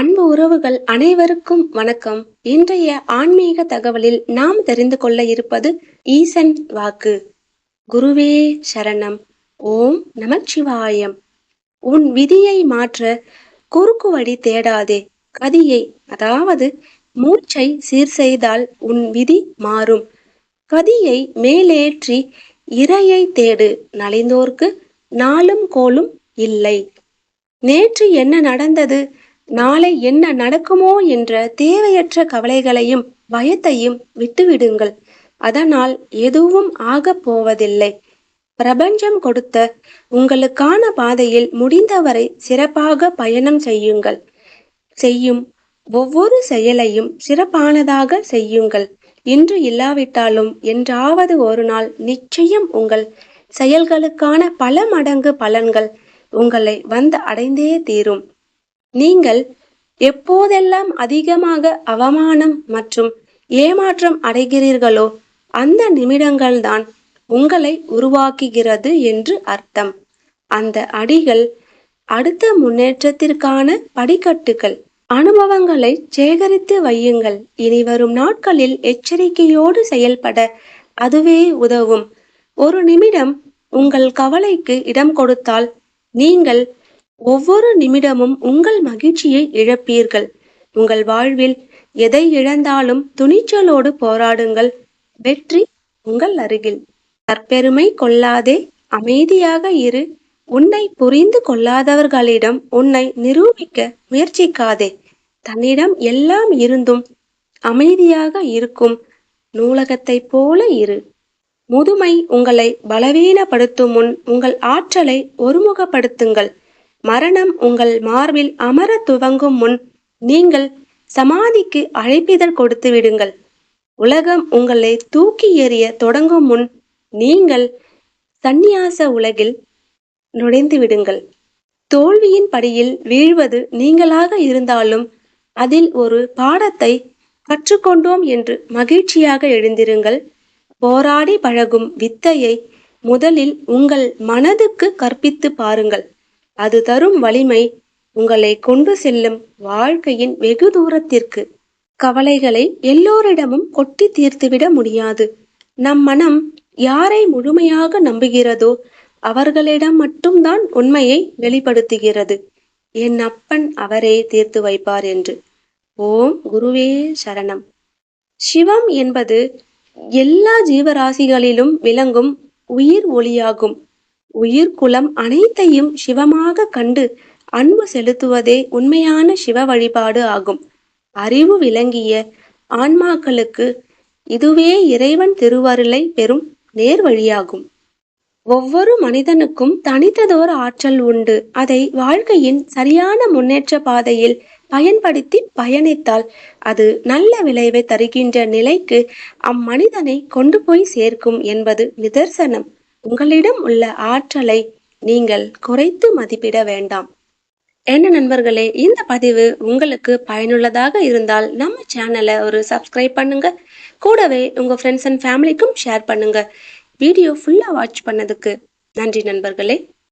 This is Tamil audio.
அன்பு உறவுகள் அனைவருக்கும் வணக்கம். இன்றைய ஆன்மீக தகவலில் நாம் தெரிந்து கொள்ள இருப்பது ஈசன் வாக்கு. குருவே சரணம். ஓம் நமச்சிவாயம். உன் விதியை மாற்ற குறுக்கு வழி தேடாதே. கதியை அதாவது மூச்சை சீர் செய்தால் உன் விதி மாறும். கதியை மேலேற்றி இரையை தேடு. நலிந்தோர்க்கு நாளும் கோலும் இல்லை. நேற்று என்ன நடந்தது? நாளை என்ன நடக்குமோ என்ற தேவையற்ற கவலைகளையும் பயத்தையும் விட்டுவிடுங்கள். அதனால் எதுவும் ஆகப் போவதில்லை. பிரபஞ்சம் கொடுத்த உங்களுக்கான பாதையில் முடிந்தவரை சிறப்பாக பயணம் செய்யுங்கள். செய்யும் ஒவ்வொரு செயலையும் சிறப்பானதாக செய்யுங்கள். இன்று இல்லாவிட்டாலும் என்றாவது ஒரு நாள் நிச்சயம் உங்கள் செயல்களுக்கான பல மடங்கு பலன்கள் உங்களை வந்து அடைந்தே தீரும். நீங்கள் எப்போதெல்லாம் அதிகமாக அவமானம் மற்றும் ஏமாற்றம் அடைகிறீர்களோ அந்த நிமிடங்கள்தான் உங்களை உருவாக்குகிறது என்று அர்த்தம். அந்த அடிகள் அடுத்த முன்னேற்றத்திற்கான படிக்கட்டுகள். அனுபவங்களை சேகரித்து வையுங்கள். இனி வரும் நாட்களில் எச்சரிக்கையோடு செயல்பட அதுவே உதவும். ஒரு நிமிடம் உங்கள் கவலைக்கு இடம் கொடுத்தால் நீங்கள் ஒவ்வொரு நிமிடமும் உங்கள் மகிழ்ச்சியை இழப்பீர்கள். உங்கள் வாழ்வில் எதை இழந்தாலும் துணிச்சலோடு போராடுங்கள். வெற்றி உங்கள் அருகில். தற்பெருமை கொள்ளாதே அமைதியாக இரு. உன்னை புரிந்து கொள்ளாதவர்களிடம் உன்னை நிரூபிக்க முயற்சிக்காதே. தன்னிடம் எல்லாம் இருந்தும் அமைதியாக இருக்கும். நூலகத்தைப் போல இரு. முதுமை உங்களை பலவீனப்படுத்தும் முன் உங்கள் ஆற்றலை ஒருமுகப்படுத்துங்கள். மரணம் உங்கள் மார்பில் அமர துவங்கும் முன் நீங்கள் சமாதிக்கு அழைப்பிதழ் கொடுத்து விடுங்கள். உலகம் உங்களை தூக்கி எறிய தொடங்கும் முன் நீங்கள் சந்நியாச உலகில் நுழைந்து விடுங்கள். தோல்வியின் படியில் வீழ்வது நீங்களாக இருந்தாலும் அதில் ஒரு பாடத்தை கற்றுக்கொண்டோம் என்று மகிழ்ச்சியாக எழுந்திருங்கள். போராடி பழகும் வித்தையை முதலில் உங்கள் மனதுக்கு கற்பித்து பாருங்கள். அது தரும் வலிமை உங்களை கொண்டு செல்லும் வாழ்க்கையின் வெகு தூரத்திற்கு. கவலைகளை எல்லோரிடமும் கொட்டி தீர்த்துவிட முடியாது. நம் மனம் யாரை முழுமையாக நம்புகிறதோ அவர்களிடம் மட்டும்தான் உண்மையை வெளிப்படுத்துகிறது. என் அப்பன் அவரே தீர்த்து வைப்பார் என்று. ஓம் குருவே சரணம். சிவம் என்பது எல்லா ஜீவராசிகளிலும் விளங்கும் உயிர் ஒளியாகும். உயிர் குலம் அனைத்தையும் சிவமாக கண்டு அன்பு செலுத்துவதே உண்மையான சிவ வழிபாடு ஆகும். அறிவு விளங்கிய ஆன்மாக்களுக்கு இதுவே இறைவன் திருவருளை பெறும் நேர் வழியாகும். ஒவ்வொரு மனிதனுக்கும் தனித்ததோர் ஆற்றல் உண்டு. அதை வாழ்க்கையின் சரியான முன்னேற்ற பாதையில் பயன்படுத்தி பயணித்தால் அது நல்ல விளைவை தருகின்ற நிலைக்கு அம்மனிதனை கொண்டு போய் சேர்க்கும் என்பது நிதர்சனம். உங்களிடம் உள்ள ஆற்றலை நீங்கள் குறைத்து மதிப்பிட வேண்டாம். என்ன நண்பர்களே இந்த பதிவு உங்களுக்கு பயனுள்ளதாக இருந்தால் நம்ம சேனலை ஒரு சப்ஸ்கிரைப் பண்ணுங்க. கூடவே உங்க ஃப்ரெண்ட்ஸ் அண்ட் ஃபேமிலிக்கும் ஷேர் பண்ணுங்க. வீடியோ ஃபுல்லா வாட்ச் பண்ணதுக்கு நன்றி நண்பர்களே.